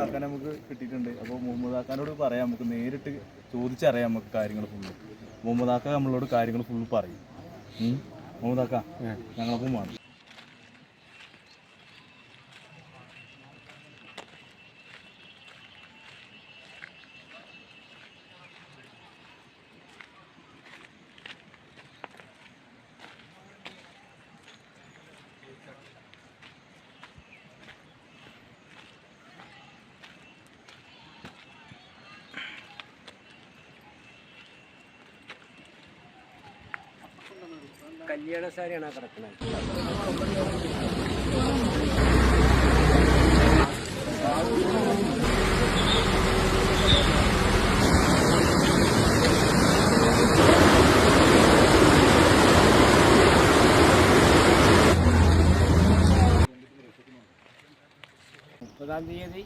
കാക്കാൻ നമുക്ക് കിട്ടിയിട്ടുണ്ട്. അപ്പോൾ മുഹമ്മദ് ആക്കാനോട് പറയാം. നമുക്ക് നേരിട്ട് ചോദിച്ചറിയാം നമുക്ക് കാര്യങ്ങൾ ഫുള്ള് മുഹമ്മദ് ആക്ക നമ്മളോട് കാര്യങ്ങൾ ഫുള്ള് പറയും. മുഹമ്മദ് ആക്ക ഞങ്ങളൊപ്പം വേണം കല്യാണ സാരിയാണ് ആ കിടക്കുന്നത്. മുപ്പതാം തീയതി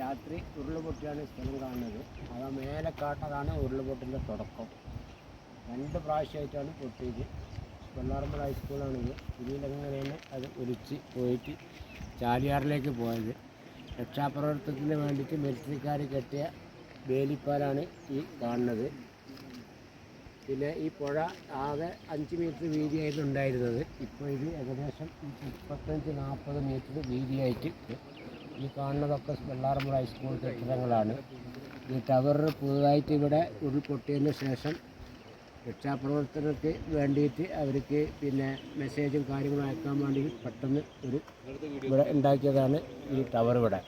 രാത്രി ഉരുളുപൊട്ടിയാണ് സ്ഥലം കാണുന്നത്. അത് മേലക്കാട്ടതാണ് ഉരുളുപൊട്ടിന്റെ തുടക്കം. രണ്ട് പ്രാവശ്യമായിട്ടാണ് പൊട്ടിയത്. വെള്ളാറമ്പല ഇതിലങ്ങനെ തന്നെ അത് ഒലിച്ച് പോയിട്ട് ചാലിയാറിലേക്ക് പോയത്. രക്ഷാപ്രവർത്തനത്തിന് വേണ്ടിയിട്ട് മിലിറ്ററിക്കാർ കെട്ടിയ വേലിപ്പാലാണ് ഈ കാണുന്നത്. പിന്നെ ഈ പുഴ ആകെ അഞ്ച് മീറ്റർ വീതിയായിരുന്നു ഉണ്ടായിരുന്നത്. ഇപ്പോൾ ഇത് ഏകദേശം മുപ്പത്തഞ്ച് നാൽപ്പത് മീറ്റർ വീതിയായിട്ട് ഈ കാണുന്നതൊക്കെ വെള്ളാറമ്പുഴ ഹൈസ്കൂൾ കെട്ടിടങ്ങളാണ്. ഈ ടവർ പുതുതായിട്ട് ഇവിടെ ഉരുൾപൊട്ടിയതിന് ശേഷം രക്ഷാപ്രവർത്തനത്തിന് വേണ്ടിയിട്ട് അവർക്ക് പിന്നെ മെസ്സേജും കാര്യങ്ങളും അയക്കാൻ വേണ്ടി പെട്ടെന്ന് ഒരു ഇവിടെ ഉണ്ടാക്കിയതാണ് ഈ ടവർ ഇവിടെ.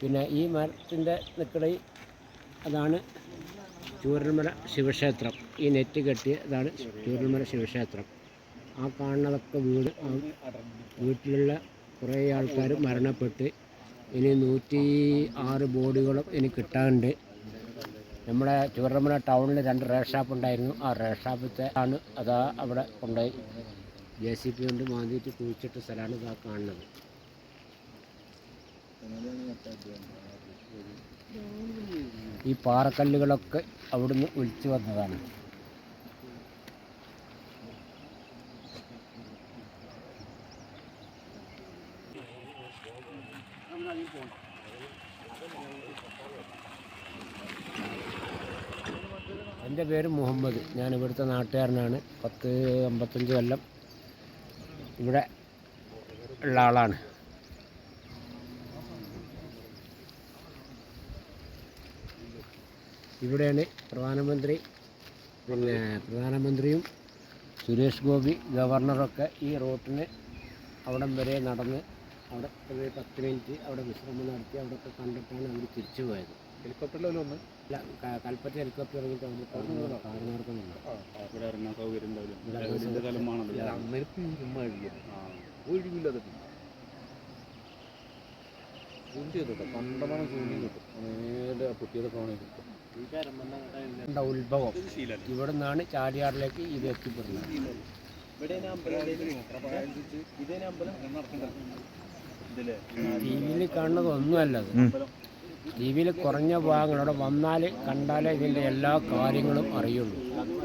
പിന്നെ ഈ മരത്തിന്റെ നിക്കടയിൽ അതാണ് ചൂരന്മല ശിവക്ഷേത്രം. ഈ നെറ്റ് കെട്ടിയ അതാണ് ചൂരന്മല ശിവക്ഷേത്രം. ആ കാണുന്നതൊക്കെ വീട് വീട്ടിലുള്ള കുറേ ആൾക്കാർ മരണപ്പെട്ട്. ഇനി നൂറ്റി ആറ് ബോഡികളും ഇനി കിട്ടാനുണ്ട്. നമ്മുടെ ചൂരൽമല ടൗണിൽ രണ്ട് റേഷൻ ഷാപ്പ് ഉണ്ടായിരുന്നു. ആ റേഷൻ ഷാപ്പിലത്തെ ആണ് അതാ അവിടെ കൊണ്ടുപോയി. ജെ സി പി കൊണ്ട് മാന്തിയിട്ട് കുഴിച്ചിട്ട് സ്ഥലമാണ് ഇതാ കാണുന്നത്. ഈ പാറക്കല്ലുകളൊക്കെ അവിടുന്ന് ഒലിച്ചു വന്നതാണ്. പേര് മുഹമ്മദ്. ഞാൻ ഇവിടുത്തെ നാട്ടുകാരനാണ്. പത്ത് അമ്പത്തഞ്ച് കൊല്ലം ഇവിടെ ഉള്ള ആളാണ്. ഇവിടെയാണ് പ്രധാനമന്ത്രി പിന്നെ പ്രധാനമന്ത്രിയും സുരേഷ് ഗോപി ഗവർണറൊക്കെ ഈ റോട്ടിന് അവിടം വരെ നടന്ന് അവിടെ ഒരു പത്ത് മിനിറ്റ് അവിടെ വിശ്രമം നടത്തി അവിടെയൊക്കെ കണ്ടിട്ടാണ് അവർ തിരിച്ചു പോയത്. ഹെലികോപ്റ്ററിലല്ലോ ഒന്ന് അല്ല കൽപ്പറ്റ ഹെലികോപ്റ്റർ ഇറങ്ങിയിട്ട് അവർ കാർമാർക്കുന്നുണ്ട് ഇവിടെ ഇറങ്ങാൻ സൗകര്യം ഉണ്ടാവില്ല. കാലമാണല്ലോ അന്നേരത്ത് ഒഴിവില്ലാതെ കണ്ടമാനം സൂര്യ കിട്ടും നേരെ ആ കുട്ടിയുടെ ഫോണിൽ കിട്ടും ണ്ട ഉത്ഭവം. ഇവിടെ നിന്നാണ് ചാടിയാറിലേക്ക് ഇത് എത്തിപ്പെടുന്നത്. ടി വിയിൽ കാണുന്നത് ഒന്നുമല്ല അത്. വിയിൽ കുറഞ്ഞ ഭാഗങ്ങൾ അവിടെ വന്നാൽ കണ്ടാലേ ഇതിന്റെ എല്ലാ കാര്യങ്ങളും അറിയുള്ളൂ.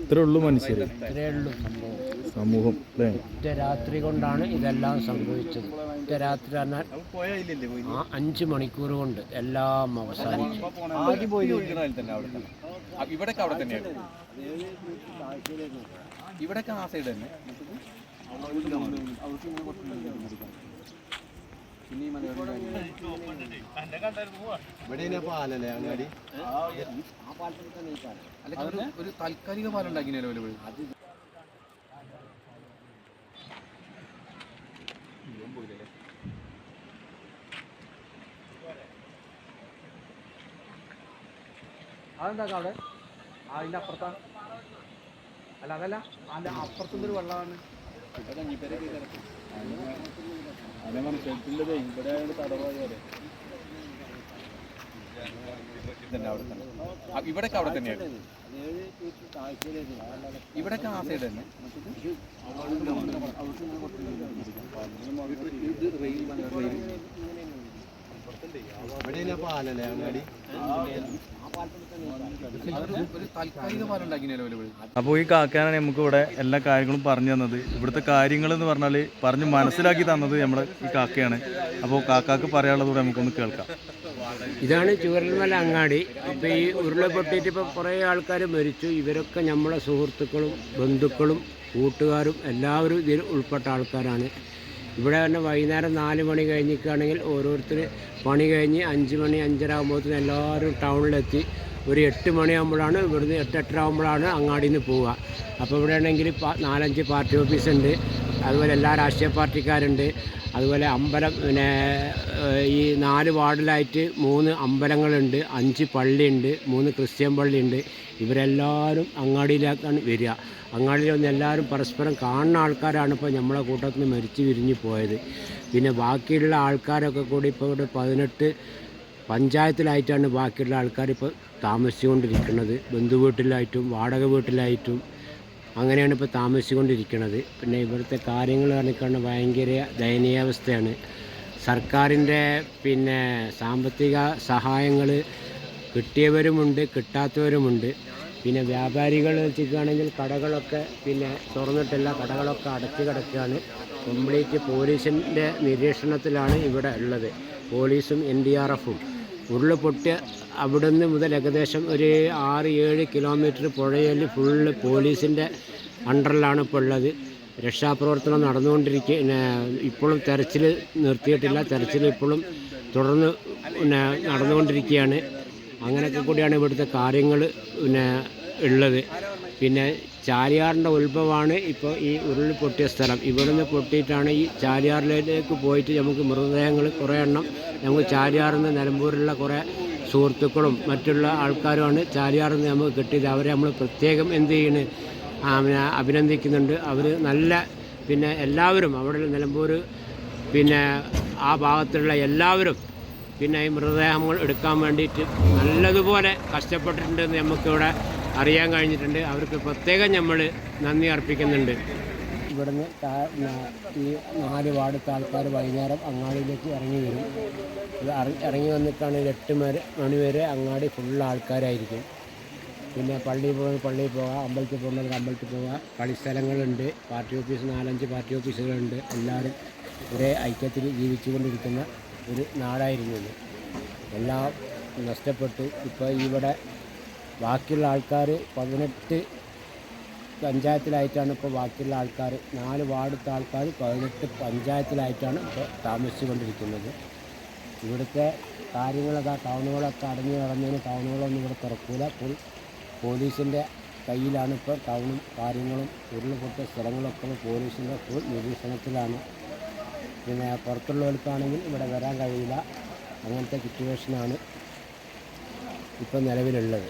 ഇത്രേ ഉള്ളൂ മനുഷ്യർ ഇത്രയേ ഉള്ളൂ സംഭവം. സമൂഹം അല്ലേ? ഒറ്റ രാത്രി കൊണ്ടാണ് ഇതെല്ലാം സംഭവിച്ചത്. ഒറ്റ രാത്രി പറഞ്ഞാൽ ആ അഞ്ച് മണിക്കൂർ കൊണ്ട് എല്ലാം അവസാനിച്ചു. ഇവിടെ പോയി തന്നെ അവിടെ തന്നെ. ഇവിടൊക്കെ അവിടെ തന്നെയാണ് ഇവിടൊക്കെ ആ സൈഡ് തന്നെ. ഒരു- താൽക്കാലിക പാലം ഉണ്ടാക്കിനല്ലോ അത് അതെന്താ അവിടെ? ആ അതിന്റെ അപ്പുറത്താ? അല്ല അതല്ല. അതിന്റെ അപ്പുറത്തുനിന്ന് ഒരു വെള്ളമാണ് ഇവിടൊക്കെ അവിടെ തന്നെയാണ്. ഇവിടൊക്കെ ആ സൈഡ് തന്നെ. ഇവിടെ താൽക്കാലിക പാലം ഉണ്ടാക്കിനല്ലോ അപ്പോൾ ഈ കാക്കാനാണ് നമുക്ക് ഇവിടെ എല്ലാ കാര്യങ്ങളും പറഞ്ഞു തന്നത്. ഇവിടുത്തെ കാര്യങ്ങൾ എന്ന് പറഞ്ഞാൽ പറഞ്ഞ് മനസ്സിലാക്കി തന്നത് നമ്മുടെ ഈ കാക്കയാണ്. അപ്പോൾ കാക്കാക്ക് പറയാനുള്ളതുകൂടെ നമുക്കൊന്ന് കേൾക്കാം. ഇതാണ് ചുവരൽമല അങ്ങാടി. ഇപ്പോൾ ഈ ഉരുള പൊട്ടിയിട്ട് ഇപ്പോൾ കുറേ ആൾക്കാർ മരിച്ചു. ഇവരൊക്കെ നമ്മളെ സുഹൃത്തുക്കളും ബന്ധുക്കളും കൂട്ടുകാരും എല്ലാവരും ഇതിൽ ഉൾപ്പെട്ട ആൾക്കാരാണ്. ഇവിടെ തന്നെ വൈകുന്നേരം നാല് മണി കഴിഞ്ഞിരിക്കുകയാണെങ്കിൽ ഓരോരുത്തർ പണി കഴിഞ്ഞ് അഞ്ച് മണി അഞ്ചര ആകുമ്പോഴത്തേന് എല്ലാവരും ടൗണിലെത്തി. ഒരു എട്ട് മണിയാകുമ്പോഴാണ് ഇവിടുന്ന് എട്ട് എട്ടര ആകുമ്പോഴാണ് അങ്ങാടിയിൽ നിന്ന് പോവുക. അപ്പോൾ ഇവിടെ ആണെങ്കിൽ നാലഞ്ച് പാർട്ടി ഓഫീസുണ്ട് അതുപോലെ എല്ലാ രാഷ്ട്രീയ പാർട്ടിക്കാരുണ്ട്. അതുപോലെ അമ്പലം പിന്നെ ഈ നാല് വാർഡിലായിട്ട് മൂന്ന് അമ്പലങ്ങളുണ്ട് അഞ്ച് പള്ളിയുണ്ട് മൂന്ന് ക്രിസ്ത്യൻ പള്ളിയുണ്ട്. ഇവരെല്ലാവരും അങ്ങാടിയിലേക്കാണ് വരിക. അങ്ങാടിയിൽ വന്ന് എല്ലാവരും പരസ്പരം കാണുന്ന ആൾക്കാരാണ് ഇപ്പോൾ നമ്മളെ കൂട്ടത്തിൽ നിന്ന് മരിച്ചു വിരിഞ്ഞു പോയത്. പിന്നെ ബാക്കിയുള്ള ആൾക്കാരൊക്കെ കൂടി ഇപ്പോൾ ഇവിടെ പതിനെട്ട് പഞ്ചായത്തിലായിട്ടാണ് ബാക്കിയുള്ള ആൾക്കാർ ഇപ്പോൾ താമസിച്ചുകൊണ്ടിരിക്കുന്നത്. ബന്ധുവീട്ടിലായിട്ടും വാടക വീട്ടിലായിട്ടും അങ്ങനെയാണ് ഇപ്പോൾ താമസിച്ചുകൊണ്ടിരിക്കുന്നത് പിന്നെ ഇവിടുത്തെ കാര്യങ്ങൾ കാണിക്കാണ് ഭയങ്കര ദയനീയാവസ്ഥയാണ്. സർക്കാരിന്റെ പിന്നെ സാമ്പത്തിക സഹായങ്ങൾ കിട്ടിയവരുമുണ്ട് കിട്ടാത്തവരുമുണ്ട്. പിന്നെ വ്യാപാരികൾ വെച്ചിരിക്കുകയാണെങ്കിൽ കടകളൊക്കെ പിന്നെ തുറന്നിട്ടില്ല കടകളൊക്കെ അടച്ചു കിടക്കുകയാണ്. കംപ്ലീറ്റ് പോലീസിന്റെ നിരീക്ഷണത്തിലാണ് ഇവിടെ ഉള്ളത്. പോലീസും എൻ ഡി ആർ എഫും. ഉരുൾപൊട്ടിയ അവിടുന്ന് മുതൽ ഏകദേശം ഒരു ആറ് ഏഴ് കിലോമീറ്റർ പുഴയിൽ ഫുള്ള് പോലീസിന്റെ അണ്ടറിലാണ് ഇപ്പോൾ ഉള്ളത്. രക്ഷാപ്രവർത്തനം നടന്നുകൊണ്ടിരിക്കുക പിന്നെ ഇപ്പോഴും തെരച്ചിൽ നിർത്തിയിട്ടില്ല. തെരച്ചിൽ ഇപ്പോഴും തുടർന്ന് പിന്നെ നടന്നുകൊണ്ടിരിക്കുകയാണ് അങ്ങനെയൊക്കെ കൂടിയാണ് ഇവിടുത്തെ കാര്യങ്ങൾ പിന്നെ ഉള്ളത്. പിന്നെ ചാലിയാറിന്റെ ഉത്ഭവമാണ് ഇപ്പോൾ ഈ ഉരുൾ പൊട്ടിയ സ്ഥലം. ഇവിടുന്ന് പൊട്ടിയിട്ടാണ് ഈ ചാലിയാറിലേക്ക് പോയിട്ട് നമുക്ക് മൃതദേഹങ്ങൾ കുറേ എണ്ണം നമുക്ക് ചാലിയാറിൽ നിന്ന് നിലമ്പൂരിലുള്ള കുറേ സുഹൃത്തുക്കളും മറ്റുള്ള ആൾക്കാരുമാണ് ചാലിയാറിൽ നിന്ന് നമുക്ക് കിട്ടിയത്. അവരെ നമ്മൾ പ്രത്യേകം എന്ത് ചെയ്യുന്നു ആ, അഭിനന്ദിക്കുന്നുണ്ട്. അവർ നല്ല പിന്നെ എല്ലാവരും അവിടെ നിലമ്പൂർ പിന്നെ ആ ഭാഗത്തുള്ള എല്ലാവരും പിന്നെ ഈ മൃതദേഹങ്ങൾ എടുക്കാൻ വേണ്ടിയിട്ട് നല്ലതുപോലെ കഷ്ടപ്പെട്ടിട്ടുണ്ടെന്ന് നമുക്കിവിടെ. അറിയാൻ കഴിഞ്ഞിട്ടുണ്ട്. അവർക്ക് പ്രത്യേകം നമ്മൾ നന്ദി അർപ്പിക്കുന്നുണ്ട്. ഇവിടുന്ന് ഈ നാല് വാർഡത്തെ ആൾക്കാർ വൈകുന്നേരം അങ്ങാടിയിലേക്ക് ഇറങ്ങി വരും. ഇത് ഇറങ്ങി വന്നിട്ടാണ് ഒരു എട്ട് മണി മണി വരെ അങ്ങാടി ഫുള്ള് ആൾക്കാരായിരിക്കും. പിന്നെ പള്ളിയിൽ പോകുന്നത് പള്ളിയിൽ പോകാം അമ്പലത്തിൽ പോകുന്നത് അമ്പലത്തിൽ പോകാം കളിസ്ഥലങ്ങളുണ്ട് പാർട്ടി ഓഫീസ് നാലഞ്ച് പാർട്ടി ഓഫീസുകളുണ്ട്. എല്ലാവരും ഒരേ ഐക്യത്തിൽ ജീവിച്ചുകൊണ്ടിരിക്കുന്ന ഒരു നാടായിരുന്നു എല്ലാം നഷ്ടപ്പെട്ടു. ഇപ്പോൾ ഇവിടെ ബാക്കിയുള്ള ആൾക്കാർ പതിനെട്ട് പഞ്ചായത്തിലായിട്ടാണ് ഇപ്പോൾ ബാക്കിയുള്ള ആൾക്കാർ. നാല് വാർഡത്തെ ആൾക്കാർ പതിനെട്ട് പഞ്ചായത്തിലായിട്ടാണ് ഇപ്പോൾ താമസിച്ചുകൊണ്ടിരിക്കുന്നത്. ഇവിടുത്തെ കാര്യങ്ങളൊക്കെ ടൗണുകളൊക്കെ അടഞ്ഞു നടന്നതിന് ടൗണുകളൊന്നും ഇവിടെ തുറക്കൂല. ഫുൾ പോലീസിന്റെ കയ്യിലാണ് ഇപ്പോൾ ടൗണും കാര്യങ്ങളും ഉരുൾപൊട്ടിയ സ്ഥലങ്ങളൊക്കെ പോലീസിന്റെ ഫുൾ നിരീക്ഷണത്തിലാണ്. പിന്നെ പുറത്തുള്ളവർക്കാണെങ്കിൽ ഇവിടെ വരാൻ കഴിയില്ല. അങ്ങനത്തെ സിറ്റുവേഷനാണ് ഇപ്പോൾ നിലവിലുള്ളത്.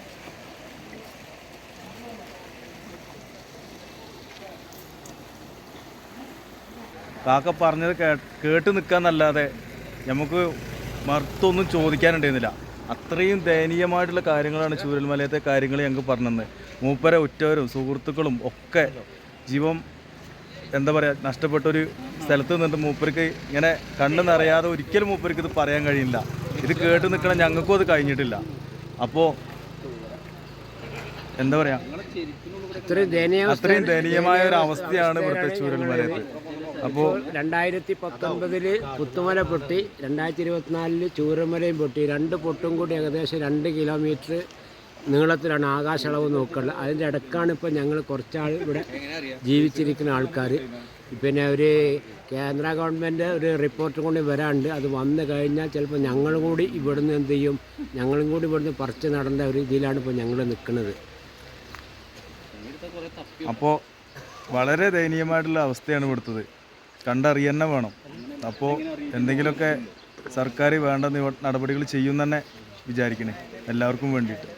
കാക്ക പറഞ്ഞത് കേട്ട് നിൽക്കാന്നല്ലാതെ നമുക്ക് മറുത്തൊന്നും ചോദിക്കാനുണ്ടായിരുന്നില്ല. അത്രയും ദയനീയമായിട്ടുള്ള കാര്യങ്ങളാണ് ചൂരൽമലയത്തെ കാര്യങ്ങൾ ഞങ്ങൾക്ക് പറഞ്ഞത് മൂപ്പരെ ഉറ്റവരും സുഹൃത്തുക്കളും ഒക്കെ ജീവൻ എന്താ പറയുക നഷ്ടപ്പെട്ടൊരു സ്ഥലത്ത് നിന്നിട്ട് മൂപ്പർക്ക് ഇങ്ങനെ കണ്ണു നിറയാതെ ഒരിക്കലും മൂപ്പർക്ക് ഇത് പറയാൻ കഴിയില്ല. ഇത് കേട്ട് നിൽക്കണം ഞങ്ങൾക്കും അത് കഴിഞ്ഞിട്ടില്ല. അപ്പോൾ എന്താ പറയുക അത്രയും ദയനീയമായ ഒരു അവസ്ഥയാണ് ഇവിടുത്തെ ചൂരൽമലയത്ത്. അപ്പോൾ രണ്ടായിരത്തി പത്തൊമ്പതിൽ പുത്തുമല പൊട്ടി രണ്ടായിരത്തി ഇരുപത്തിനാലിൽ ചൂരമലയും പൊട്ടി. രണ്ട് പൊട്ടും കൂടി ഏകദേശം രണ്ട് കിലോമീറ്റർ നീളത്തിലാണ് ആകാശളവ് നോക്കുന്നത് അതിന്റെ ഇടക്കാണ് ഇപ്പോൾ ഞങ്ങൾ കുറച്ചാൾ ഇവിടെ ജീവിച്ചിരിക്കുന്ന ആൾക്കാർ പിന്നെ ഒരു കേന്ദ്ര ഗവൺമെന്റ് ഒരു റിപ്പോർട്ട് കൊണ്ട് വരാണ്ട് അത് വന്നു കഴിഞ്ഞാൽ ചിലപ്പോൾ ഞങ്ങൾ കൂടി ഇവിടുന്ന് എന്ത് ചെയ്യും? ഞങ്ങളും കൂടി ഇവിടുന്ന് പറിച്ച് നടന്ന ഒരു ഇതിലാണ് ഇപ്പോൾ ഞങ്ങൾ നിൽക്കുന്നത് അപ്പോൾ വളരെ ദയനീയമായിട്ടുള്ള അവസ്ഥയാണ് ഇവിടുത്തത് കണ്ടറിയന്നെ വേണം. അപ്പോൾ എന്തെങ്കിലുമൊക്കെ സർക്കാർ വേണ്ട നടപടികൾ ചെയ്യും തന്നെ വിചാരിക്കണേ. എല്ലാവർക്കും വേണ്ടിയിട്ട്.